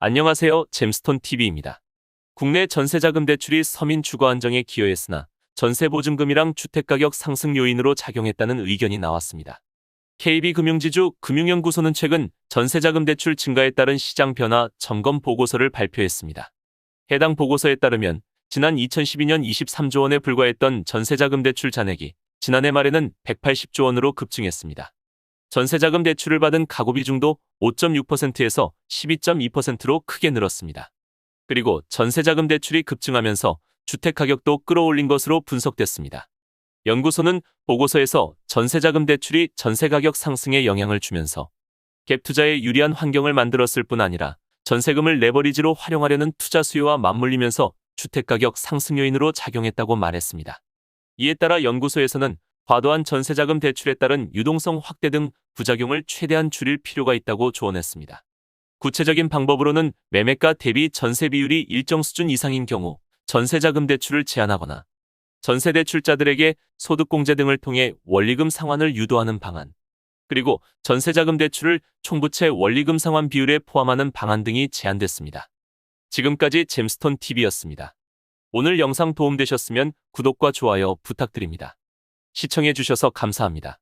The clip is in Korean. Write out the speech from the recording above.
안녕하세요. 잼스톤 TV입니다. 국내 전세자금 대출이 서민 주거 안정에 기여했으나 전세보증금이랑 주택가격 상승 요인으로 작용했다는 의견이 나왔습니다. KB금융지주 금융연구소는 최근 전세자금 대출 증가에 따른 시장 변화 점검 보고서를 발표했습니다. 해당 보고서에 따르면 지난 2012년 23조 원에 불과했던 전세자금 대출 잔액이 지난해 말에는 180조 원으로 급증했습니다. 전세자금 대출을 받은 가구 비중도 5.6%에서 12.2%로 크게 늘었습니다. 그리고 전세자금 대출이 급증하면서 주택 가격도 끌어올린 것으로 분석됐습니다. 연구소는 보고서에서 전세자금 대출이 전세 가격 상승에 영향을 주면서 갭 투자에 유리한 환경을 만들었을 뿐 아니라 전세금을 레버리지로 활용하려는 투자 수요와 맞물리면서 주택 가격 상승 요인으로 작용했다고 말했습니다. 이에 따라 연구소에서는 과도한 전세자금 대출에 따른 유동성 확대 등 부작용을 최대한 줄일 필요가 있다고 조언했습니다. 구체적인 방법으로는 매매가 대비 전세 비율이 일정 수준 이상인 경우 전세자금 대출을 제한하거나 전세 대출자들에게 소득공제 등을 통해 원리금 상환을 유도하는 방안, 그리고 전세자금 대출을 총부채 원리금 상환 비율에 포함하는 방안 등이 제안됐습니다. 지금까지 잼스톤 TV였습니다. 오늘 영상 도움되셨으면 구독과 좋아요 부탁드립니다. 시청해주셔서 감사합니다.